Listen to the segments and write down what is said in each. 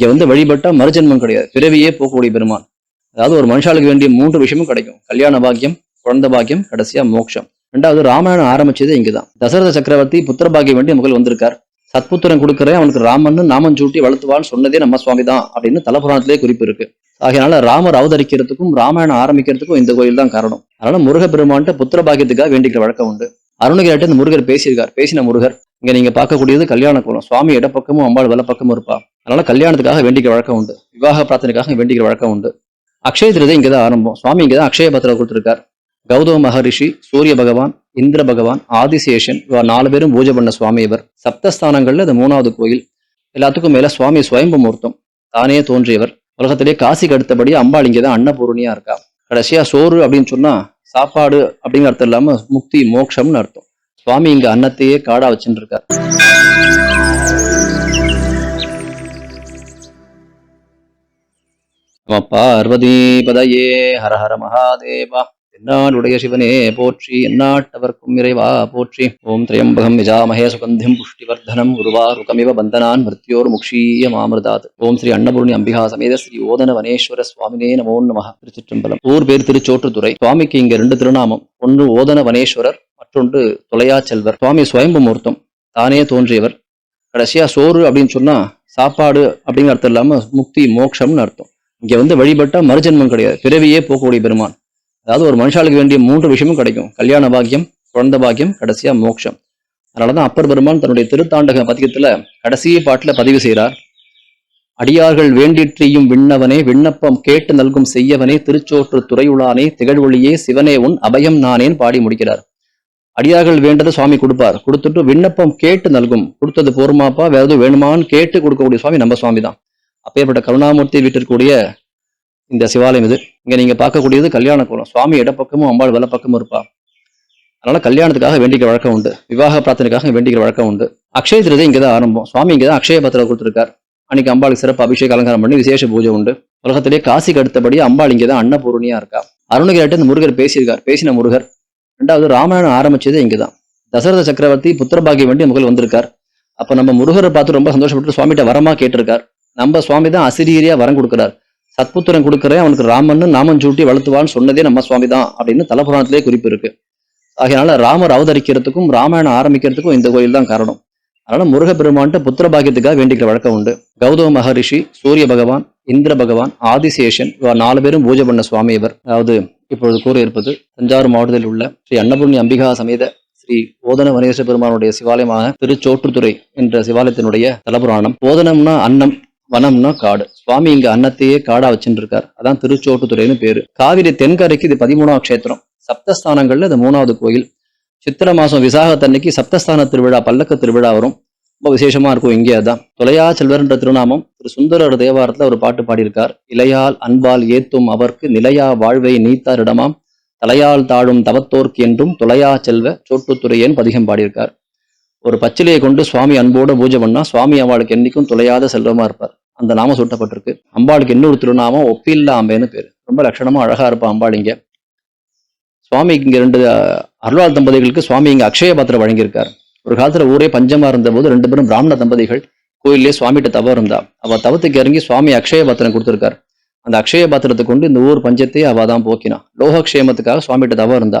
இங்க வந்து வழிபட்டா மறுஜென்மம் கிடையாது. பிறவியே போகக்கூடிய பெருமான். அதாவது ஒரு மனுஷாளுக்கு வேண்டிய மூன்று விஷயமும் கிடைக்கும். கல்யாண பாக்கியம் குழந்த பாக்கியம் கடைசியா மோட்சம். ரெண்டாவது ராமாயணம் ஆரம்பிச்சது இங்கதான். தசரத சக்கரவர்த்தி புத்திர பாக்கியம் வேண்டிய முகல் வந்திருக்கார். சத்புத்திரன் கொடுக்குறேன் அவனுக்கு ராமன் நாமம் சூட்டி வளர்த்துவான்னு சொன்னதே நம்ம சுவாமி தான் அப்படின்னு தலபுராணத்திலே குறிப்பு இருக்கு. ஆகையினால ராமர் அவதரிக்கிறதுக்கும் ராமாயணம் ஆரம்பிக்கிறதுக்கும் இந்த கோயில் தான் காரணம். அதனால முருகப்பெருமான்ட்ட புத்திர பாக்கியத்துக்காக வேண்டிக்கிற வழக்கம் உண்டு. அருணகிரிட்ட இந்த முருகர் பேசியிருக்கார். பேசின முருகர் இங்க நீங்க பார்க்கக்கூடியது கல்யாண கோலம் சுவாமி இடப்பக்கமும் அம்பாள் வலப்பக்கமும் இருப்பா. அதனால கல்யாணத்துக்காக வேண்டிக்கிற வழக்கம் உண்டு. விவாக பிரார்த்தனைக்காக வேண்டிக்கிற வழக்கம் உண்டு. அக்ஷய திருதை இங்கதான் ஆரம்பம். சுவாமி இங்கதான் அக்ஷய பத்திரம் கொடுத்திருக்கார். கௌதம மகரிஷி சூரிய பகவான் இந்திர பகவான் ஆதிசேஷன் இவர் நாலு பேரும் பூஜை பண்ண சுவாமி இவர். சப்தஸ்தானங்கள்ல இது மூணாவது கோயில். எல்லாத்துக்கும் மேல சுவாமி சுவயம்பு மூர்த்தம். தானே தோன்றியவர். உலகத்திலே காசிக்கு அடுத்தபடி அம்பாள் இங்கதான் அன்னபூர்ணியா இருக்கா. கடைசியா சோறு அப்படின்னு சொன்னா சாப்பாடு அப்படிங்கிற அர்த்தம் இல்லாம முக்தி மோட்சம்னு அர்த்தம். சுவாமி இங்க அன்னத்தையே காடா வச்சுட்டு இருக்கார் நம பார்வதி பதையே ஹர ஹர மகாதேவா. என்னாளுடைய சிவனே போற்றி. எந்நாட்டவர்க்கும் இறைவா போற்றி. ஓம் திரையம்பகம் விஜாமகே சுகந்திம் புஷ்டிவர்தனம் உருவாருகமிவ பந்தனான் மிருத்யோர் முக்ஷீய மாமிருதாத் ஓம் ஸ்ரீ அன்னபூர்ணி அம்பிகா சமேத ஸ்ரீ ஓதன வனேஸ்வர சுவாமினே நமோ நம திருச்சிற்றம்பலம். ஊர் பேர் திருச்சோற்றுத்துறை. சுவாமிக்கு இங்க ரெண்டு திருநாமம். ஒன்று ஓதன வனேஸ்வரர் மற்றொன்று தொலையா செல்வர். சுவாமி சுயம்பு மூர்த்தம். தானே தோன்றியவர். கடைசியா சோறு அப்படின்னு சொன்னா சாப்பாடு அப்படிங்கிற அர்த்தம் இல்லாம முக்தி மோட்சம்னு அர்த்தம். இங்க வந்து வழிபட்டா மறுஜென்மம் கிடையாது. பிறவியே போகக்கூடிய பெருமான். அதாவது ஒரு மனுஷாளுக்கு வேண்டிய மூன்று விஷயமும் கிடைக்கும். கல்யாண பாக்கியம் குழந்த பாக்கியம் கடைசியா மோட்சம். அதனாலதான் அப்பர் பெருமான் தன்னுடைய திருத்தாண்டக பதிகத்துல கடைசி பாட்டுல பதிவு செய்கிறார் அடியார்கள் வேண்டிற்றியும் விண்ணவனே விண்ணப்பம் கேட்டு நல்கும் செய்யவனே திருச்சோற்று துறையுளானே திகழ்வொழியே சிவனே உன் அபயம் நானேன் பாடி முடிக்கிறார். அடியார்கள் வேண்டதை சுவாமி கொடுப்பார். கொடுத்துட்டு விண்ணப்பம் கேட்டு நல்கும். கொடுத்தது போருமாப்பா வேற எதுவும் வேணுமான்னு கேட்டு கொடுக்கக்கூடிய சுவாமி நம்ம சுவாமி தான் அப்பேற்பட்ட கருணாமூர்த்தி வீட்டிற்குரிய இந்த சிவாலயம் இது. இங்க நீங்க பார்க்கக்கூடியது கல்யாண கோலம். சுவாமி இடப்பக்கமும் அம்பாள் வலப்பக்கமும் இருப்பா. அதனால கல்யாணத்துக்காக வேண்டிக்கிற வழக்கம் உண்டு. விவாக பிரார்த்தனைக்காக வேண்டிக்கிற வழக்கம் உண்டு. அக்ஷய திருதை இங்கதான் ஆரம்பம். சுவாமி இங்கதான் அக்ஷய பத்திரம் கொடுத்துருக்கார். அன்னைக்கு அம்பாளுக்கு சிறப்பு அபிஷேக அலங்காரம் பண்ணி விசேஷ பூஜை உண்டு. உலகத்திலே காசிக்கு அடுத்தபடி அம்பாள் இங்கதான் அன்னபூர்ணியா இருக்கா. அருணகிரிட்ட இந்த முருகர் பேசியிருக்கார். பேசின முருகர். ரெண்டாவது ராமாயணம் ஆரம்பிச்சது இங்கதான். தசரத சக்கரவர்த்தி புத்திரபாகியம் வேண்டி முகல் வந்திருக்கார். அப்ப நம்ம முருகரை பார்த்து ரொம்ப சந்தோஷப்பட்டு சுவாமிகிட்ட வரமா கேட்டிருக்கார். நம்ம சுவாமி தான் அசிரீரியா வரம் கொடுக்குறார். சத்புத்திரன் கொடுக்குறேன் அவனுக்கு ராமன்னு நாமம் சூட்டி வளர்த்துவான்னு சொன்னதே நம்ம சுவாமி தான் அப்படின்னு தலபுராணத்திலே குறிப்பு இருக்கு. ஆகையினால ராமர் அவதரிக்கிறதுக்கும் ராமாயணம் ஆரம்பிக்கிறதுக்கும் இந்த கோயில் தான் காரணம். அதனால முருகப்பெருமான்ட்ட புத்திர பாக்கியத்துக்காக வேண்டிக்கிற வழக்கம் உண்டு. கௌதம மகரிஷி சூரிய பகவான் இந்திர பகவான் ஆதிசேஷன் இவர் நாலு பேரும் பூஜை பண்ண சுவாமி இவர். அதாவது இப்பொழுது கூற இருப்பது தஞ்சாவூர் மாவட்டத்தில் உள்ள ஸ்ரீ அன்னபூர்ணி அம்பிகா சமேத ஸ்ரீ ஓதன வனேஸ்வர பெருமானுடைய சிவாலயமாக திருச்சோற்றுத்துறை என்ற சிவாலயத்தினுடைய தலபுராணம். ஓதனம்னா அன்னம் வனம்னா காடு. சுவாமி இங்க அன்னத்தையே காடா வச்சுட்டு இருக்கார் அதான் திருச்சோட்டுத்துறைன்னு பேரு. காவிரி தென்கரைக்கு இது பதிமூணாவது க்ஷேத்திரம். சப்தஸ்தானங்கள்ல இது மூணாவது கோயில். சித்திர மாசம் விசாகத்தன்னைக்கு சப்தஸ்தான திருவிழா பல்லக்க திருவிழா வரும். ரொம்ப விசேஷமா இருக்கும் இங்கே அதான். தொலையா செல்வர்ன்ற திருநாமம் திரு சுந்தரர் தேவாரத்துல ஒரு பாட்டு பாடியிருக்கார். இலையால் அன்பால் ஏத்தும் அவர்க்கு நிலையா வாழ்வை நீத்தாரிடமாம் தலையால் தாழும் தவத்தோர்க்கு என்றும் தொலையா செல்வ சோட்டுத்துறையேன் பதிகம் பாடியிருக்கார். ஒரு பச்சிலையை கொண்டு சுவாமி அன்போட பூஜை பண்ணா சுவாமி அவளுக்கு என்னைக்கும் தொலையாத செல்வமா இருப்பார். அந்த நாமம் சூட்டப்பட்டிருக்கு. அம்பாளுக்கு இன்னொரு திருநாமம் ஒப்பில்லா அம்பேன்னு பேரு. ரொம்ப லட்சணமா அழகா இருப்பா அம்பாள் இங்க. சுவாமி இங்க ரெண்டு அஹ், அருளாள் தம்பதிகளுக்கு சுவாமி இங்க அக்ஷய பாத்திரம் வழங்கியிருக்கார். ஒரு காலத்துல ஊரே பஞ்சமா இருந்த போது ரெண்டு பேரும் பிராமண தம்பதிகள் கோயிலே சுவாமிகிட்ட தவ இருந்தா. அவ தவத்துக்கு இறங்கி சுவாமி அக்ஷய பாத்திரம் கொடுத்திருக்கார். அந்த அக்ஷய பாத்திரத்தை கொண்டு இந்த ஊர் பஞ்சத்தையே அவ தான் போக்கினா. லோகக்ஷேமத்துக்காக சுவாமிகிட்ட தவ இருந்தா.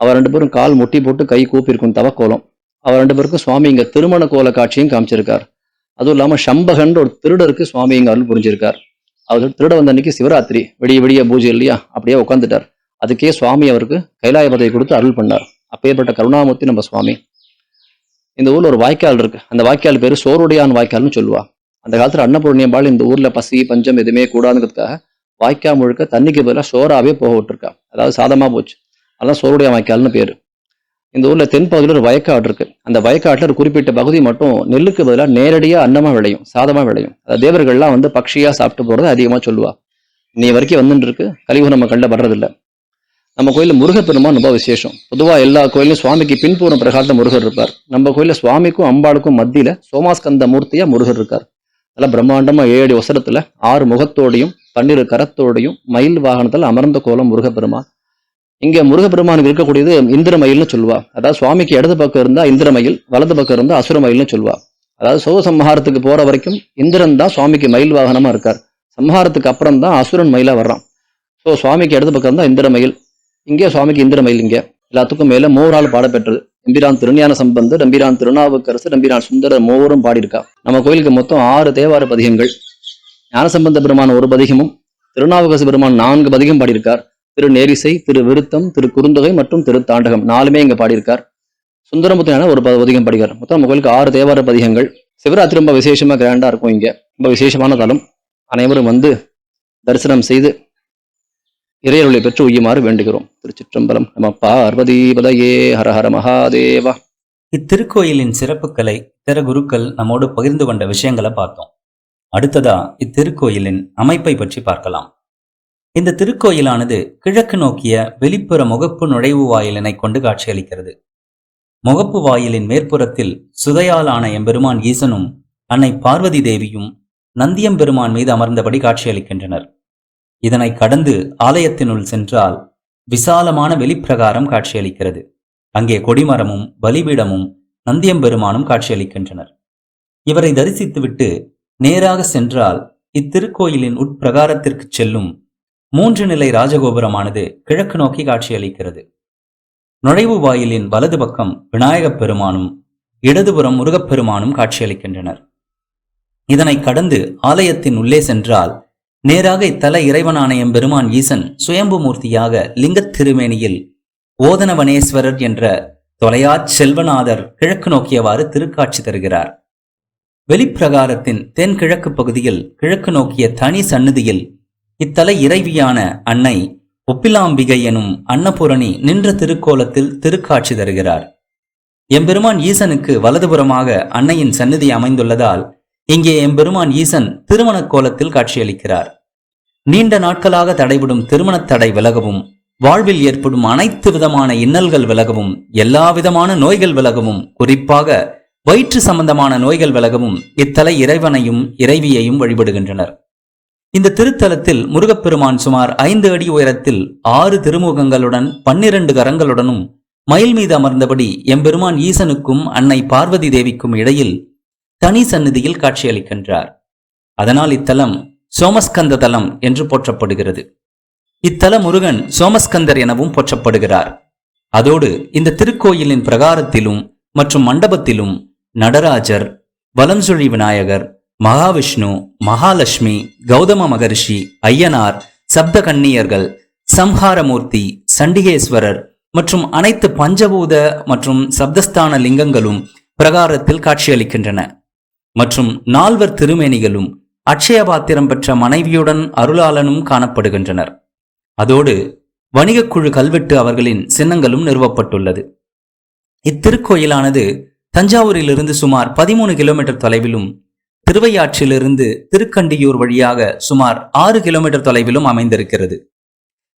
அவ ரெண்டு பேரும் கால் முட்டி போட்டு கை கூப்பிருக்கும் தவக்கோலம். அவர் ரெண்டு பேருக்கும் சுவாமி இங்க திருமண கோல காட்சியும் காமிச்சிருக்கார். அதுவும் இல்லாம சம்பகன்ற ஒரு திருடருக்கு சுவாமி இங்க அருள் புரிஞ்சிருக்கார். அவர் திருட வந்த அன்னைக்கு சிவராத்திரி விடிய விடிய பூஜை இல்லையா? அப்படியே உட்காந்துட்டார் அதுக்கே சுவாமி அவருக்கு கைலாய பதவி கொடுத்து அருள் பண்ணார். அப்பேற்பட்ட கருணாமூர்த்தி நம்ம சுவாமி. இந்த ஊர்ல ஒரு வாய்க்கால் இருக்கு. அந்த வாய்க்கால் பேரு சோருடையான் வாய்க்கால்னு சொல்லுவா. அந்த காலத்துல அன்னபூர்ணியம்பாள் இந்த ஊர்ல பசி பஞ்சம் எதுவுமே கூடாதுங்கிறதுக்காக வாய்க்கால் முழுக்க தண்ணிக்கு பதிலாக சோறாவே போக விட்டுருக்கா. அதாவது சாதமா போச்சு. அதான் சோருடைய வாய்க்கால்னு பேரு. இந்த ஊர்ல தென்பகுதியில் ஒரு வயக்காடு இருக்கு. அந்த வயக்காட்டுல ஒரு குறிப்பிட்ட பகுதி மட்டும் நெல்லுக்கு பதிலாக நேரடியா அன்னமா விளையும் சாதமா விளையும். அதை தேவர்கள்லாம் வந்து பக்ஷியா சாப்பிட்டு போறதை அதிகமா சொல்லுவா. இன்னை வரைக்கும் வந்துட்டு இருக்கு. கழிவு நம்ம கண்ணில் படுறதில்ல நம்ம கோயிலில் முருகப்பெருமான் ரொம்ப விசேஷம். பொதுவா எல்லா கோயிலும் சுவாமிக்கு பின்புறம் பிரகாரத்தில் முருகர் இருப்பார். நம்ம கோயில்ல சுவாமிக்கும் அம்பாளுக்கும் மத்தியில சோமாஸ்கந்த மூர்த்தியா முருகர் இருக்கார். அதெல்லாம் பிரம்மாண்டமா ஏழு வசரத்துல ஆறு முகத்தோடையும் பன்னிரு கரத்தோடையும் மயில் வாகனத்துல அமர்ந்த கோலம் முருகப்பெருமான் இங்க முருகப்பெருமானுக்கு இருக்கக்கூடியது இந்திரமயில்னு சொல்லுவா. அதாவது சுவாமிக்கு இடது பக்கம் இருந்தா இந்திரமயில் வலது பக்கம் இருந்தா அசுரமயில்னு சொல்லுவா. அதாவது சோக சம்ஹாரத்துக்கு போற வரைக்கும் இந்திரன் தான் சுவாமிக்கு மயில் வாகனமா இருக்கார். சம்ஹாரத்துக்கு அப்புறம் தான் அசுரன் மயிலா வர்றான். ஸோ சுவாமிக்கு இடது பக்கம் தான் இந்திரமயில் இங்கே சுவாமிக்கு இந்திரமயில் இங்கே. எல்லாத்துக்கும் மேல மூவரால் பாடப்பெற்றது. எம்பிரான் திருஞான சம்பந்தர் எம்பிரான் திருநாவுக்கரசு எம்பிரான் சுந்தரர் மூவரும் பாடியிருக்கா. நம்ம கோயிலுக்கு மொத்தம் ஆறு தேவார பதிகங்கள். ஞானசம்பந்த பெருமான் ஒரு பதிகமும் திருநாவுக்கரசு பெருமான் நான்கு பதிகம் பாடியிருக்கார். திரு நேரிசை திரு விருத்தம் திரு குறுந்தொகை மற்றும் திரு தாண்டகம். நாலுமே இங்க பாடியிருக்கார். சுந்தரமுத்தியான ஒரு பதிகம் பாடிக்கார் மொத்தம் நம்ம கோயிலுக்கு ஆறு தேவார பதிகங்கள். சிவராத்திரி ரொம்ப விசேஷமா கிராண்டா இருக்கும் இங்க. ரொம்ப விசேஷமான தலம் அனைவரும் வந்து தரிசனம் செய்து இறையருளை பெற்று உய்யுமாறு வேண்டுகிறோம். திருச்சிற்றம்பலம் நம பார்வதீபதையே. ஹர ஹர மகாதேவா. இத்திருக்கோயிலின் சிறப்புகளை பிற குருக்கள் நம்மோடு பகிர்ந்து கொண்ட விஷயங்களை பார்த்தோம். அடுத்ததா இத்திருக்கோயிலின் அமைப்பை பற்றி பார்க்கலாம். இந்த திருக்கோயிலானது கிழக்கு நோக்கிய வெளிப்புற முகப்பு நுழைவு வாயிலினை கொண்டு காட்சியளிக்கிறது. முகப்பு வாயிலின் மேற்புறத்தில் சுதையாலான எம்பெருமான் ஈசனும் அன்னை பார்வதி தேவியும் நந்தியம்பெருமான் மீது அமர்ந்தபடி காட்சியளிக்கின்றனர். இதனை கடந்து ஆலயத்தினுள் சென்றால் விசாலமான வெளிப்பிரகாரம் காட்சியளிக்கிறது. அங்கே கொடிமரமும் பலிபீடமும் நந்தியம்பெருமானும் காட்சியளிக்கின்றனர். இவரை தரிசித்துவிட்டு நேராக சென்றால் இத்திருக்கோயிலின் உட்பிரகாரத்திற்கு செல்லும் மூன்று நிலை ராஜகோபுரமானது கிழக்கு நோக்கி காட்சியளிக்கிறது. நுழைவு வாயிலின் வலது பக்கம் விநாயகப் பெருமானும் இடதுபுறம் முருகப்பெருமானும் காட்சியளிக்கின்றனர். இதனை கடந்து ஆலயத்தின் உள்ளே சென்றால் நேராக இத்தல ஆணையம் பெருமான் ஈசன் சுயம்பு மூர்த்தியாக லிங்கத் திருமேனியில் ஓதனவனேஸ்வரர் என்ற தொலையாச் செல்வநாதர் கிழக்கு நோக்கியவாறு திருக்காட்சி தருகிறார். வெளிப்பிரகாரத்தின் தென்கிழக்கு பகுதியில் கிழக்கு நோக்கிய தனி சன்னதியில் இத்தல இறைவியான அன்னை ஒப்பிலாம்பிகை எனும் அன்னபூரணி நின்ற திருக்கோலத்தில் திருக்காட்சி தருகிறார். எம்பெருமான் ஈசனுக்கு வலதுபுறமாக அன்னையின் சந்நிதி அமைந்துள்ளதால் இங்கே எம்பெருமான் ஈசன் திருமணக் கோலத்தில் காட்சியளிக்கிறார். நீண்ட நாட்களாக தடைபடும் திருமணத் தடை விலகவும் வாழ்வில் ஏற்படும் அனைத்து விதமான இன்னல்கள் விலகவும் எல்லா விதமான நோய்கள் விலகவும் குறிப்பாக வயிற்று சம்பந்தமான நோய்கள் விலகவும் இத்தலை இறைவனையும் இறைவியையும் வழிபடுகின்றனர். இந்த திருத்தலத்தில் முருகப்பெருமான் சுமார் ஐந்து அடி உயரத்தில் ஆறு திருமுகங்களுடன் பன்னிரண்டு கரங்களுடனும் மயில் மீது அமர்ந்தபடி எம்பெருமான் ஈசனுக்கும் அன்னை பார்வதி தேவிக்கும் இடையில் தனி சந்நிதியில் காட்சியளிக்கின்றார். அதனால் இத்தலம் சோமஸ்கந்த தலம் என்று போற்றப்படுகிறது. இத்தல முருகன் சோமஸ்கந்தர் எனவும் போற்றப்படுகிறார். அதோடு இந்த திருக்கோயிலின் பிரகாரத்திலும் மற்றும் மண்டபத்திலும் நடராஜர் வலம்சுழி விநாயகர் மகாவிஷ்ணு மகாலட்சுமி கௌதம மகரிஷி ஐயனார் சப்த கன்னியர்கள் சம்ஹாரமூர்த்தி சண்டிகேஸ்வரர் மற்றும் அனைத்து பஞ்சபூத மற்றும் சப்தஸ்தான லிங்கங்களும் பிரகாரத்தில் காட்சியளிக்கின்றன. மற்றும் நால்வர் திருமேனிகளும் அட்சயபாத்திரம் பெற்ற மனைவியுடன் அருளாளனும் காணப்படுகின்றனர். அதோடு வணிகக்குழு கல்வெட்டு அவர்களின் சின்னங்களும் நிறுவப்பட்டுள்ளது. இத்திருக்கோயிலானது தஞ்சாவூரிலிருந்து சுமார் பதிமூணு கிலோமீட்டர் தொலைவிலும் திருவையாற்றிலிருந்து திருக்கண்டியூர் வழியாக சுமார் ஆறு கிலோமீட்டர் தொலைவிலும் அமைந்திருக்கிறது.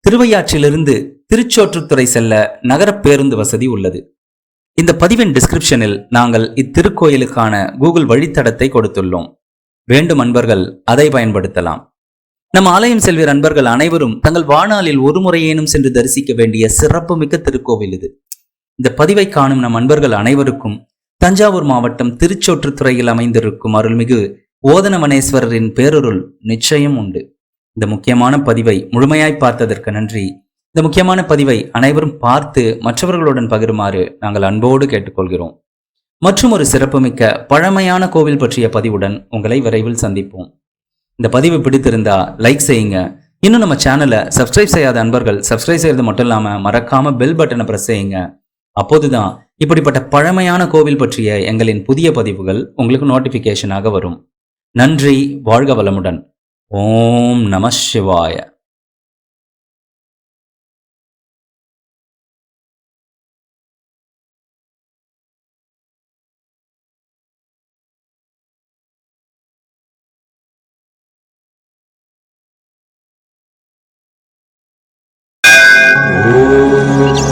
திருவையாற்றிலிருந்து திருச்சோற்றுத்துறை செல்ல நகர பேருந்து வசதி உள்ளது. இந்த பதிவின் டிஸ்கிரிப்ஷனில் நாங்கள் இத்திருக்கோயிலுக்கான கூகுள் வழித்தடத்தை கொடுத்துள்ளோம். வேண்டும் அன்பர்கள் அதை பயன்படுத்தலாம். நம் ஆலயம் செல்வியர் அன்பர்கள் அனைவரும் தங்கள் வாழ்நாளில் ஒரு முறையேனும் சென்று தரிசிக்க வேண்டிய சிறப்புமிக்க திருக்கோவில் இது. இந்த பதிவை காணும் நம் அன்பர்கள் அனைவருக்கும் தஞ்சாவூர் மாவட்டம் திருச்சோற்றுத்துறையில் அமைந்திருக்கும் அருள்மிகு ஓதனவனேஸ்வரரின் பேரொருள் நிச்சயம் உண்டு. இந்த முக்கியமான பதிவை முழுமையாய் பார்த்ததற்கு நன்றி. இந்த முக்கியமான பதிவை அனைவரும் பார்த்து மற்றவர்களுடன் பகிருமாறு நாங்கள் அன்போடு கேட்டுக்கொள்கிறோம். மற்றும் ஒரு சிறப்புமிக்க பழமையான கோவில் பற்றிய பதிவுடன் உங்களை விரைவில் சந்திப்போம். இந்த பதிவு பிடித்திருந்தா லைக் செய்யுங்க. இன்னும் நம்ம சேனலை சப்ஸ்கிரைப் செய்யாத அன்பர்கள் சப்ஸ்கிரைப் செய்யறது மட்டும் இல்லாமல் மறக்காம பெல் பட்டனை பிரஸ் செய்யுங்க. அப்போதுதான் இப்படிப்பட்ட பழமையான கோவில் பற்றிய எங்களின் புதிய பதிவுகள் உங்களுக்கு நோட்டிபிகேஷனாக வரும் நன்றி வாழ்க வளமுடன் ஓம் நம சிவாய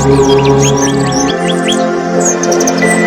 Thank you. Música